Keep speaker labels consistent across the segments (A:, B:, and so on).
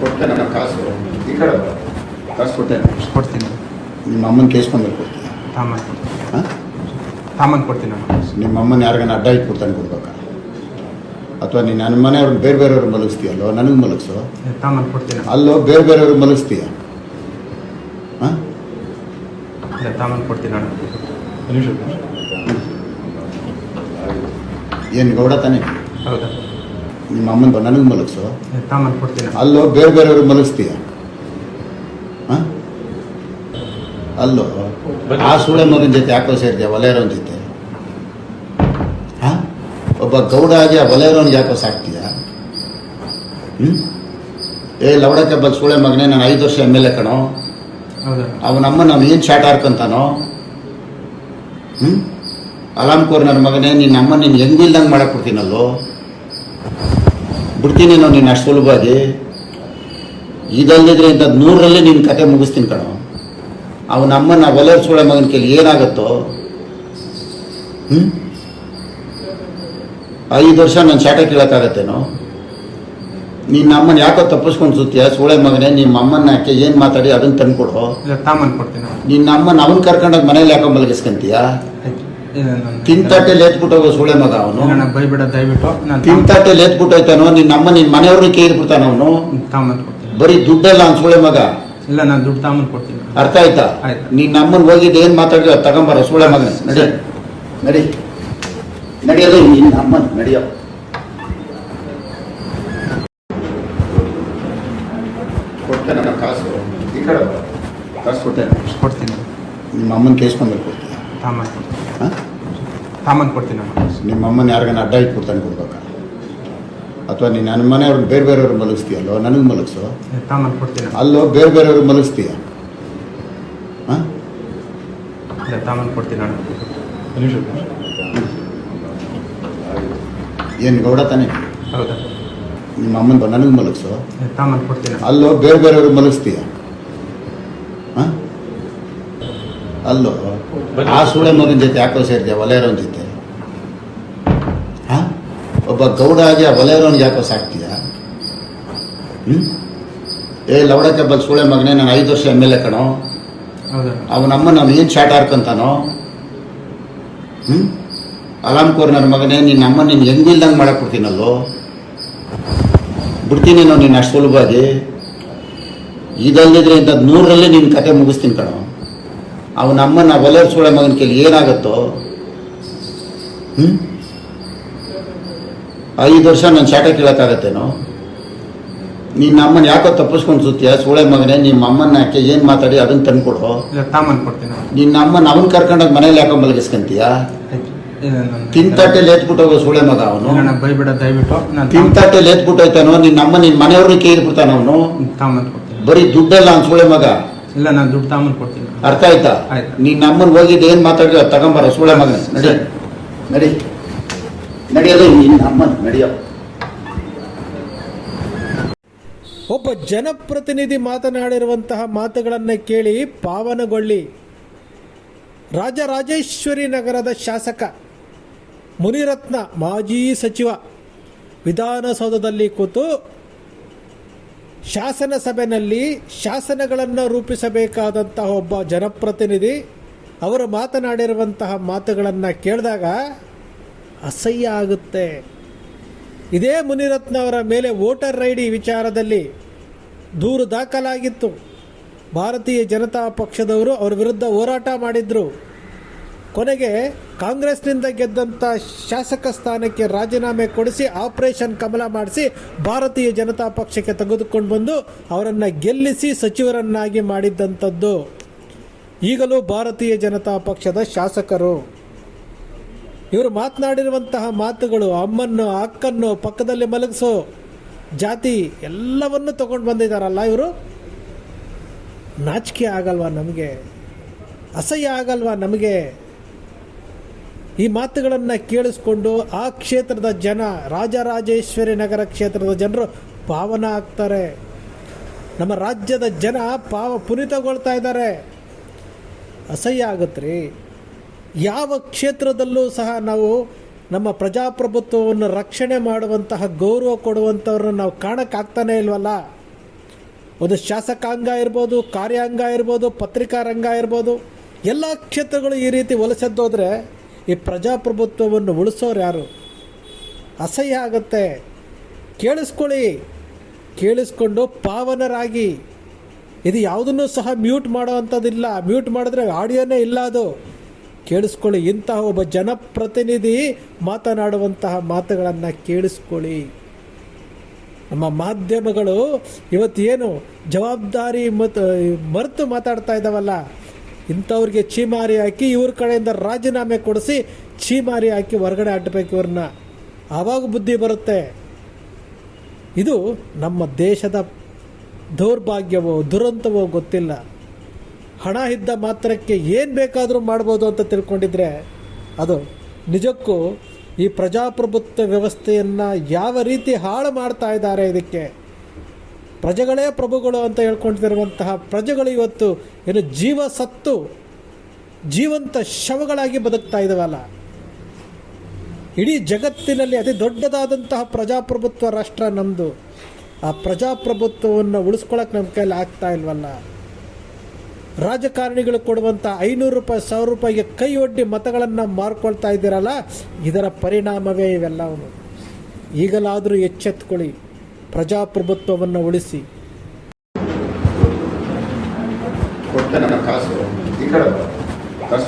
A: ಕೊಡ್ತೇನೆ ನಾನು ಕಾಸು. ಈ ಕಡೆ ಕಾಸು ಕೊಡ್ತೇನೆ.
B: ಕೊಡ್ತೀನಿ.
A: ನಿಮ್ಮ ಅಮ್ಮನ ಕೇಸ್ಕೊಂಡ್ಮೇಲೆ ಕೊಡ್ತೀನಿ.
B: ಸಾಮಾನು ಕೊಡ್ತೀನಿ
A: ಹಾಂ?
B: ತಾಮನ್ ಕೊಡ್ತೀನಿ ನಾನು
A: ನಿಮ್ಮ ಅಮ್ಮನ ಯಾರಿಗಾನ ಅಡ್ಡ ಇಟ್ಬಿಡ್ತಾನೆ ಕೊಡ್ಬೇಕಾ? ಅಥವಾ ನೀನು ನನ್ನ ಮನೆಯವ್ರನ್ನ ಬೇರೆ ಬೇರೆಯವ್ರು ಮಲಗಿಸ್ತೀಯಲ್ಲೋ ನನಗೆ ಮಲಗಿಸು?
B: ಸಾಮಾನು ಕೊಡ್ತೀನಿ.
A: ಅಲ್ಲೋ ಬೇರೆ ಬೇರೆಯವ್ರು ಮಲಗಿಸ್ತೀಯ? ಹಾಂ?
B: ಸಾಮಾನು ಕೊಡ್ತೀನಿ ನಾನು
A: ಏನು ಗೌಡ ತಾನೇ?
B: ಹೌದಾ?
A: ನಿಮ್ಮ ಅಮ್ಮನ ನನಗೆ ಮಲಗಿಸು. ಅಲ್ಲೋ ಬೇರೆ ಬೇರೆಯವ್ರಿಗೆ ಮಲಗಿಸ್ತೀಯ? ಹಾಂ? ಅಲ್ಲೋ ಆ ಸೂಳೆ ಮಗನ ಜೊತೆ ಯಾಕೋ ಸೇರಿದೆ ಒಲೆಯರೋನ್ ಜೊತೆ. ಹಾಂ? ಒಬ್ಬ ಗೌಡ ಆಗಿ ಆ ಒಲೆಯರೋನ್ಗೆ ಯಾಕೋ ಸಾಕ್ತೀಯ? ಹ್ಞೂ ಏ ಲವಡಕ್ಕೆ ಬಂದ ಸೂಳೆ ಮಗನೇ ನಾನು ಐದು ವರ್ಷ ಎಂ ಎಲ್ ಎ ಕಣೋ.
B: ಹೌದಾ?
A: ಅವನಮ್ಮ ನಾವು ಏನು ಶಾಟ್ ಹಾರ್ಕೊಂತಾನೋ ಹ್ಞೂ ಅಲಾಮ್ಕೋರ್ ನನ್ನ ಮಗನೇ ನಿನ್ನ ಅಮ್ಮ ನೀನು ಹೆಂಗಿಲ್ದಂಗೆ ಮಾಡಕ್ಕೆ ಕೊಡ್ತೀನಲ್ಲೋ? ಬಿಡ್ತೀನಿ ನಾವು ನೀನು ಅಷ್ಟು ಸುಲಭವಾಗಿ. ಇದಲ್ಲದಿದ್ರೆ ಇಂಥದ್ದು ನೂರರಲ್ಲಿ ನಿನ್ನ ಕತೆ ಮುಗಿಸ್ತೀನಿ ಕಣೋ. ಅವನ ಅಮ್ಮನ ಒಲೆ ಸೂಳೆ ಮಗನ ಕೈಲಿ ಏನಾಗುತ್ತೋ? ಹ್ಞೂ ಐದು ವರ್ಷ ನಾನು ಶಾಟ ಕೇಳೋಕ್ಕಾಗತ್ತೇನೋ? ನಿನ್ನ ಅಮ್ಮನ ಯಾಕೋ ತಪ್ಪಿಸ್ಕೊಂಡು ಸುತ್ತೀಯ? ಸೂಳೆ ಮಗನೇ ನಿಮ್ಮ ಅಮ್ಮನ ಯಾಕೆ ಏನು ಮಾತಾಡಿ ಅದನ್ನು ತಂದ್ಕೊಡು.
B: ಕೊಡು ನಾನು
A: ನಿನ್ನ ಅಮ್ಮನ ಅವನ್ ಕರ್ಕೊಂಡೋಗಿ ಮನೇಲಿ ಯಾಕೋ ಮಲಗಿಸ್ಕಂತೀಯ?
B: ಆಯ್ತು ಇಲ್ಲ ನಾನು
A: ತಿಂತಟ್ಟೆ ಲೇತ್ಬಿಟ್ಟು ಸೂಳೆ ಮಗ ಅವನು
B: ಬೈಬಿಡ ದಯವಿಟ್ಟು. ನಾನು
A: ತಿಂತಟ್ಟೆ ಎತ್ಬಿಟ್ಟೋಯ್ತಾನೋ ನಿನ್ನ ಅಮ್ಮ ನಿನ್ನ ಮನೆಯವ್ರನ್ನ ಕೇಳ್ಬಿಡ್ತಾನ ಅವನು?
B: ತಾಮನ್ ಕೊಡ್ತೀನಿ.
A: ಬರೀ ದುಡ್ಡಲ್ಲ ಅವ್ನು ಸೂಳೆ ಮಗ?
B: ಇಲ್ಲ ನಾನು ದುಡ್ಡು ತಾಮನ್ ಕೊಡ್ತೀನಿ.
A: ಅರ್ಥ ಆಯ್ತಾ?
B: ಆಯ್ತು.
A: ನಿನ್ನ ಅಮ್ಮನ ಹೋಗಿದ್ದು ಏನು ಮಾತಾಡೋ ತಗೊಂಬರ ಸೂಳೆ ಮಗ. ನಡಿ. ನಡಿ. ನಡಿಯೋದು ನಿನ್ನ ಅಮ್ಮನ ನಡಿಯೋ. ಕೊಡ್ತೇನೆ ಕಾಸು. ಈ ಕಡೆ ಕಾಸು ಕೊಡ್ತೇನೆ.
B: ಕೊಡ್ತೀನಿ.
A: ನಿಮ್ಮ ಅಮ್ಮನ
B: ಕೇಸ್ಕೊಂಡ್ಬೇಕು ಕೊಡ್ತೀನಿ.
A: ಹಾಂ?
B: ತಾಮನ್ ಕೊಡ್ತೀನಿ
A: ನಿಮ್ಮ ಅಮ್ಮನ ಯಾರಿಗಾನ ಅಡ್ಡ ಇಟ್ಬಿಡ್ತಾನೆ ಕೊಡ್ಬೇಕಾ? ಅಥವಾ ನೀನು ನನ್ನ ಮನೆಯವ್ರನ್ನ ಬೇರೆ ಬೇರೆಯವ್ರು ಮಲಗಿಸ್ತೀಯಲ್ಲೋ? ನನಗೆ ಮಲಗಿಸು?
B: ಕಾಮನ್ ಕೊಡ್ತೀನಿ
A: ಅಲ್ಲೋ ಬೇರೆ ಬೇರೆಯವ್ರು ಮಲಗಿಸ್ತೀಯ? ಹಾಂ?
B: ತಾಮನ್ ಕೊಡ್ತೀನಿ
A: ಏನು ಗೌಡ ತಾನೆ?
B: ಹೌದಾ?
A: ನಿಮ್ಮ ಅಮ್ಮನ ನನಗೆ ಮಲಗಿಸು?
B: ಕಾಮನ್ ಕೊಡ್ತೀನಿ
A: ಅಲ್ಲೋ ಬೇರೆ ಬೇರೆಯವ್ರು ಮಲಗಿಸ್ತೀಯ? ಹಾಂ? ಅಲ್ಲೋ ಆ ಸೂಳೆ ಮಗನ ಜೊತೆ ಯಾಕೋ ಸೇರಿದೆ ಒಲೆಯರೋನ್ ಜೊತೆ? ಒಬ್ಬ ಗೌಡ ಆಗಿ ಆ ಒಲೆಯರೋನ್ಗೆ ಯಾಕೋ ಸಾಕ್ತೀಯ? ಹ್ಞೂ ಏ ಲವಡಕ್ಕೆ ಬಲ್ ಸೂಳೆ ಮಗನೇ ನಾನು ಐದು ವರ್ಷ ಎಂ ಎಲ್ ಎ ಕಣೋ. ಅವನಮ್ಮ ನಾನು ಏನು ಶಾಟ್ ಹಾರ್ಕೊಂತಾನೋ ಹ್ಞೂ ಅಲಾಮ್ಕೋರ್ ನನ್ನ ಮಗನೇ ನಿನ್ನ ಅಮ್ಮ ನೀನು ಹೆಂಗಿಲ್ದಂಗೆ ಮಾಡಕ್ಕೆ ಕೊಡ್ತೀನಲ್ಲೋ ಬಿಡ್ತೀನಿ ನಾವು ನೀನು ಅಷ್ಟು ಸುಲಭವಾಗಿ. ಇದಲ್ಲದಿದ್ರೆ ಇಂಥದ್ದು ನೂರರಲ್ಲಿ ನಿನ್ನ ಕತೆ ಮುಗಿಸ್ತೀನಿ ಕಣೋ. ಅವನ ಅಮ್ಮನ ಒಲೆ ಸೂಳೆ ಮಗನ ಕೇಳಿ ಏನಾಗುತ್ತೋ? ಹ್ಞೂ ಐದು ವರ್ಷ ನಾನು ಶಾಟ ಕೇಳೋಕ್ಕಾಗತ್ತೇನೋ ನಿನ್ನ ಅಮ್ಮನ ಯಾಕೋ ತಪ್ಪಿಸ್ಕೊಂಡು ಸುತ್ತೀಯ? ಸೂಳೆ ಮಗನೇ ನಿಮ್ಮ ಅಮ್ಮನ ಯಾಕೆ ಏನು ಮಾತಾಡಿ ಅದನ್ನ
B: ತಾಮನ್ ಕೊಡ್ತೀನಿ. ನಾನು
A: ನಿನ್ನ ಅಮ್ಮನ ಅವನ್ ಕರ್ಕೊಂಡೋಗಿ ಮನೇಲಿ ಯಾಕೋ ಮಲಗಿಸ್ಕಂತೀಯ?
B: ನಾನು
A: ತಿಂತಟ್ಟೆ ಹೋಗೋ ಸೂಳೆ ಮಗ ಅವನು?
B: ನಾನು ಬೈಬಿಡ ದಯವಿಟ್ಟು. ನಾನು
A: ತಿಂತಟ್ಟೆ ಹೋಯ್ತಾನೋ ನಿನ್ನ ಅಮ್ಮ ನಿನ್ನ ಮನೆಯವ್ರನ್ನ ಕೇಳ್ಬಿಡ್ತಾನ ಅವನು? ಬರೀ ದುಡ್ಡಲ್ಲ ಅವ್ನು ಸೂಳೆ ಮಗ?
B: ಇಲ್ಲ ನಾನು ದುಡ್ಡು ತಾಮನ್ ಕೊಡ್ತೀನಿ.
A: ಅರ್ಥ ಆಯ್ತಾ. ನಿನ್ನ ಅಮ್ಮನ ಹೋಗಿದ್ದು ಏನ್ ಮಾತಾಡಿದ್ರೆ ತಗೊಂಬಾರ ಸೂಳೆ ಮಗನ. ನಡಿ. ನಡಿ. ನಡಿಯೋದು ಅಮ್ಮನ ನಡಿಯೋ.
C: ಒಬ್ಬ ಜನಪ್ರತಿನಿಧಿ ಮಾತನಾಡಿರುವಂತಹ ಮಾತುಗಳನ್ನು ಕೇಳಿ ಪಾವನಗೊಳ್ಳಿ. ರಾಜರಾಜೇಶ್ವರಿ ನಗರದ ಶಾಸಕ, ಮುನಿರತ್ನ ಮಾಜಿ ಸಚಿವ, ವಿಧಾನಸೌಧದಲ್ಲಿ ಕೂತು ಶಾಸನ ಸಭೆಯಲ್ಲಿ ಶಾಸನಗಳನ್ನು ರೂಪಿಸಬೇಕಾದಂತಹ ಒಬ್ಬ ಜನಪ್ರತಿನಿಧಿ ಅವರು ಮಾತನಾಡಿರುವಂತಹ ಮಾತುಗಳನ್ನು ಕೇಳಿದಾಗ ಅಸಹ್ಯ ಆಗುತ್ತೆ. ಇದೇ ಮುನಿರತ್ನವರ ಮೇಲೆ ವೋಟರ್ ಐ ವಿಚಾರದಲ್ಲಿ ದೂರು ದಾಖಲಾಗಿತ್ತು. ಭಾರತೀಯ ಜನತಾ ಪಕ್ಷದವರು ಅವರ ವಿರುದ್ಧ ಹೋರಾಟ ಮಾಡಿದ್ರು. ಕೊನೆಗೆ ಕಾಂಗ್ರೆಸ್ನಿಂದ ಗೆದ್ದಂಥ ಶಾಸಕ ಸ್ಥಾನಕ್ಕೆ ರಾಜೀನಾಮೆ ಕೊಡಿಸಿ ಆಪರೇಷನ್ ಕಮಲ ಮಾಡಿಸಿ ಭಾರತೀಯ ಜನತಾ ಪಕ್ಷಕ್ಕೆ ತೆಗೆದುಕೊಂಡು ಬಂದು ಅವರನ್ನು ಗೆಲ್ಲಿಸಿ ಸಚಿವರನ್ನಾಗಿ ಮಾಡಿದ್ದಂಥದ್ದು. ಈಗಲೂ ಭಾರತೀಯ ಜನತಾ ಪಕ್ಷದ ಶಾಸಕರು. ಇವರು ಮಾತನಾಡಿರುವಂತಹ ಮಾತುಗಳು ಅಮ್ಮನ್ನು, ಅಕ್ಕನ್ನು ಪಕ್ಕದಲ್ಲಿ ಮಲಗಿಸೋ ಜಾತಿ ಎಲ್ಲವನ್ನು ತಗೊಂಡು ಬಂದಿದ್ದಾರಲ್ಲ ಇವರು? ನಾಚಿಕೆ ಆಗಲ್ವಾ ನಮಗೆ? ಅಸಹ್ಯ ಆಗಲ್ವಾ ನಮಗೆ? ಈ ಮಾತುಗಳನ್ನು ಕೇಳಿಸ್ಕೊಂಡು ಆ ಕ್ಷೇತ್ರದ ಜನ, ರಾಜರಾಜೇಶ್ವರಿ ನಗರ ಕ್ಷೇತ್ರದ ಜನರು ಪಾವನ ಆಗ್ತಾರೆ. ನಮ್ಮ ರಾಜ್ಯದ ಜನ ಪಾವ ಪುನೀತಗೊಳ್ತಾ ಇದ್ದಾರೆ. ಅಸಹ್ಯ ಆಗುತ್ತೆ ಯಾವ ಕ್ಷೇತ್ರದಲ್ಲೂ ಸಹ ನಾವು ನಮ್ಮ ಪ್ರಜಾಪ್ರಭುತ್ವವನ್ನು ರಕ್ಷಣೆ ಮಾಡುವಂತಹ ಗೌರವ ಕೊಡುವಂಥವ್ರನ್ನ ನಾವು ಕಾಣಕ್ಕಾಗ್ತಾನೆ ಇಲ್ವಲ್ಲ? ಒಂದು ಶಾಸಕಾಂಗ ಇರ್ಬೋದು, ಕಾರ್ಯಾಂಗ ಇರ್ಬೋದು ಪತ್ರಿಕಾ ರಂಗ ಇರ್ಬೋದು, ಎಲ್ಲ ಕ್ಷೇತ್ರಗಳು ಈ ರೀತಿ ವಲಸೆದ್ದೋದ್ರೆ ಈ ಪ್ರಜಾಪ್ರಭುತ್ವವನ್ನು ಉಳಿಸೋರು ಯಾರು? ಅಸಹ್ಯ ಆಗುತ್ತೆ. ಕೇಳಿಸ್ಕೊಳ್ಳಿ. ಕೇಳಿಸ್ಕೊಂಡು ಪಾವನರಾಗಿ. ಇದು ಯಾವುದನ್ನು ಸಹ ಮ್ಯೂಟ್ ಮಾಡೋ ಅಂಥದ್ದಿಲ್ಲ. ಮ್ಯೂಟ್ ಮಾಡಿದ್ರೆ ಆಡಿಯೋನೇ ಇಲ್ಲ ಅದು. ಕೇಳಿಸ್ಕೊಳ್ಳಿ. ಇಂತಹ ಒಬ್ಬ ಜನಪ್ರತಿನಿಧಿ ಮಾತನಾಡುವಂತಹ ಮಾತುಗಳನ್ನು ಕೇಳಿಸ್ಕೊಳ್ಳಿ. ನಮ್ಮ ಮಾಧ್ಯಮಗಳು ಇವತ್ತೇನು ಜವಾಬ್ದಾರಿ ಮತ್ತು ಮರೆತು ಮಾತಾಡ್ತಾ ಇದ್ದಾವಲ್ಲ, ಇಂಥವ್ರಿಗೆ ಚೀಮಾರಿ ಹಾಕಿ ಇವ್ರ ಕಡೆಯಿಂದ ರಾಜೀನಾಮೆ ಕೊಡಿಸಿ ಚೀಮಾರಿ ಹಾಕಿ ಹೊರಗಡೆ ಅಡ್ಡಬೇಕು ಇವ್ರನ್ನ. ಆವಾಗ ಬುದ್ಧಿ ಬರುತ್ತೆ. ಇದು ನಮ್ಮ ದೇಶದ ದೌರ್ಭಾಗ್ಯವೋ, ದುರಂತವೋ ಗೊತ್ತಿಲ್ಲ. ಹಣ ಇದ್ದ ಮಾತ್ರಕ್ಕೆ ಏನು ಬೇಕಾದರೂ ಮಾಡ್ಬೋದು ಅಂತ ತಿಳ್ಕೊಂಡಿದ್ರೆ ಅದು ನಿಜಕ್ಕೂ ಈ ಪ್ರಜಾಪ್ರಭುತ್ವ ವ್ಯವಸ್ಥೆಯನ್ನು ಯಾವ ರೀತಿ ಹಾಳು ಮಾಡ್ತಾ ಇದ್ದಾರೆ ಇದಕ್ಕೆ. ಪ್ರಜೆಗಳೇ ಪ್ರಭುಗಳು ಅಂತ ಹೇಳ್ಕೊಂಡಿರುವಂತಹ ಪ್ರಜೆಗಳು ಇವತ್ತು ಏನು ಜೀವ ಸತ್ತು, ಜೀವಂತ ಶವಗಳಾಗಿ ಬದುಕ್ತಾ ಇದ್ದಾವಲ್ಲ ಇಡೀ ಜಗತ್ತಿನಲ್ಲಿ ಅತಿ ದೊಡ್ಡದಾದಂತಹ ಪ್ರಜಾಪ್ರಭುತ್ವ ರಾಷ್ಟ್ರ ನಮ್ಮದು ಆ ಪ್ರಜಾಪ್ರಭುತ್ವವನ್ನು ಉಳಿಸ್ಕೊಳಕ್ಕೆ ನಮ್ಮ ಕೈಯಲ್ಲಿ ಆಗ್ತಾ ಇಲ್ವಲ್ಲ. ರಾಜಕಾರಣಿಗಳು ಕೊಡುವಂಥ ಐನೂರು ರೂಪಾಯಿ ಸಾವಿರ ರೂಪಾಯಿಗೆ ಕೈ ಒಡ್ಡಿ ಮತಗಳನ್ನು ಮಾರ್ಕೊಳ್ತಾ ಇದ್ದೀರಲ್ಲ ಇದರ ಪರಿಣಾಮವೇ ಇವೆಲ್ಲವನ್ನು ಈಗಲಾದರೂ ಎಚ್ಚೆತ್ತುಕೊಳ್ಳಿ ಪ್ರಜಾಪ್ರಭುತ್ವವನ್ನು ಉಳಿಸಿ.
A: ಕೊಡ್ತೇನೆ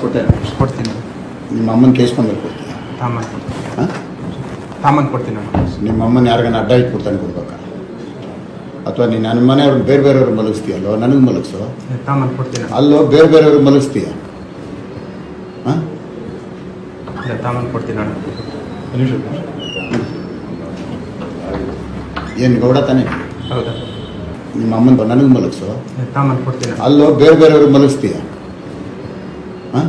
A: ಕೊಡ್ತೇನೆ.
B: ಕೊಡ್ತೀನಿ.
A: ನಿಮ್ಮ ಅಮ್ಮನ
B: ಕೊಡ್ತೀನಿ. ಕೊಡ್ತೀನಿ.
A: ನಿಮ್ಮ ಅಮ್ಮನ ಯಾರಿಗಾನ ಅಡ್ಡ ಇಟ್ಬಿಡ್ತಾನೆ ಕೊಡ್ಬೇಕಾ? ಅಥವಾ ನೀನು ನನ್ನ ಮನೆಯವ್ರನ್ನ ಬೇರೆ ಬೇರೆಯವ್ರು ಮಲಗಿಸ್ತೀಯಲ್ಲೋ ನನಗೆ ಮಲಗಿಸೋ.
B: ತಾಮನ್ ಕೊಡ್ತೀನಿ?
A: ಅಲ್ಲೋ ಬೇರೆ ಬೇರೆಯವ್ರಿಗೆ ಮಲಗಿಸ್ತೀಯ? ಹಾಂ?
B: ಇಲ್ಲ ತಾಮನ್ ಕೊಡ್ತೀನಿ? ನಾನು
A: ಏನು ಗೌಡ ತಾನೆ?
B: ಹೌದಾ?
A: ನಿಮ್ಮ ಅಮ್ಮನ ನನಗೆ ಮಲಗಿಸೋ.
B: ತಾಮನ್ ಕೊಡ್ತೀನಿ?
A: ಅಲ್ಲೋ ಬೇರೆ ಬೇರೆಯವ್ರಿಗೆ ಮಲಗಿಸ್ತೀಯ? ಹಾಂ?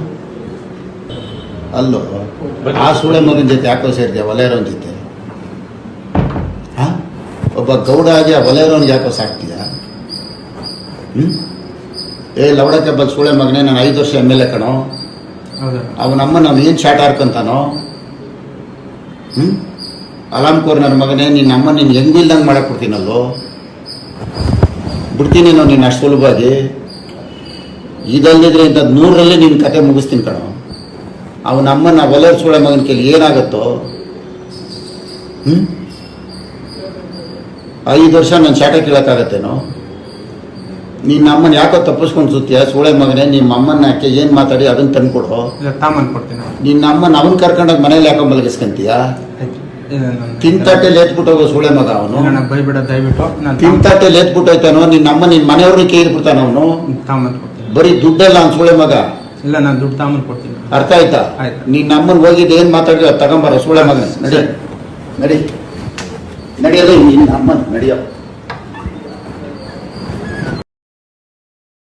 A: ಅಲ್ಲೋ ಆ ಸೂಳೆ ಮಗನ ಜೊತೆ ಯಾಕೋ ಸೇರಿದ್ಯಾ? ಒಲೆಯವ್ರ ಜೊತೆ? ಒಬ್ಬ ಗೌಡ ಆಗಿ ಆ ಯಾಕೋ ಸಾಕ್ತೀಯ ಹ್ಞೂ ಏ ಲವಡಕ್ಕೆ ಬಗ್ ಸೂಳೆ ಮಗನೇ ನಾನು ಐದು ವರ್ಷ ಎಂ ಎಲ್ ಎ ಕಣೋ. ಅವನಮ್ಮ ನಾವು ಏನು ಶಾಟ್ ಹಾರ್ಕೊಂತಾನೋ ಹ್ಞೂ ಅಲಾಮ್ ನನ್ನ ಮಗನೇ ನಿನ್ನ ಅಮ್ಮ ನೀನು ಹೆಂಗಿಲ್ದಂಗೆ ಮಾಡಕ್ಕೆ ಕೊಡ್ತೀನಲ್ಲೋ ಬಿಡ್ತೀನಿ ನಾವು ನೀನು ಅಷ್ಟು ಸುಲಭವಾಗಿ. ಇದಲ್ಲದಿದ್ರೆ ಇಂಥದ್ದು ನೂರರಲ್ಲಿ ನಿನ್ನ ಕತೆ ಮುಗಿಸ್ತೀನಿ ಕಣೋ. ಅವನಮ್ಮ ಅಮ್ಮನ ಒಲೆ ಸೂಳೆ ಮಗನ ಕೈಲಿ ಏನಾಗುತ್ತೋ? ಹ್ಞೂ ಐದು ವರ್ಷ ನಾನು ಶಾಟ ಕೇಳೋಕ್ಕಾಗತ್ತೇನೋ? ನಿನ್ನ ಅಮ್ಮನ ಯಾಕೋ ತಪ್ಪಿಸ್ಕೊಂಡು ಸುತ್ತೀಯ? ಸೂಳೆ ಮಗನೇ ನಿಮ್ಮ ಅಮ್ಮನ ಯಾಕೆ ಏನು ಮಾತಾಡಿ ಅದನ್ನ ತಂದ್ಕೊಡು
B: ಕೊಡ್ತೀನಿ. ನಾನು.
A: ನಿನ್ನ ಅಮ್ಮನ ಅವನ್ ಕರ್ಕೊಂಡೋಗಿ ಮನೇಲಿ ಯಾಕೋ ಮಲಗಿಸ್ಕೊಂತೀಯ?
B: ತಿಂತಾಟೆಲಿ ಎತ್ಬಿಟ್ಟು ನಾನು-
A: ಹೋಗೋ ಸೂಳೆ ಮಗ ಅವನು.
B: ನಾನು ಬೈಬಿಡ ದಯವಿಟ್ಟು ನಾನು
A: ತಿಂತಟ್ಟೆ ಲೇತ್ಬಿಟ್ಟೈತಾನೋ ನಿನ್ನ ಅಮ್ಮ ನಿನ್ನ ಮನೆಯವ್ರನ್ನ ಕೇಳಿಬಿಡ್ತಾನ ಅವನು? ಬರೀ ದುಡ್ಡಲ್ಲ ಅವ್ನು ಸೂಳೆ ಮಗ?
B: ಇಲ್ಲ ನಾನು ದುಡ್ಡು ತಾಮನ್ ಕೊಡ್ತೀನಿ.
A: ಅರ್ಥ ಆಯ್ತಾ?
B: ಆಯ್ತು.
A: ನಿನ್ನ ಅಮ್ಮನ ಹೋಗಿದ್ದು ಏನು ಮಾತಾಡಿದ್ರೆ ತಗೊಂಬಾರ ಸೂಳೆ ಮಗ ನಡಿ. ನಡಿ. ನಡೆಯೋದು ನಿನ್ನ ಅಮ್ಮನ ನಡಿಯೋ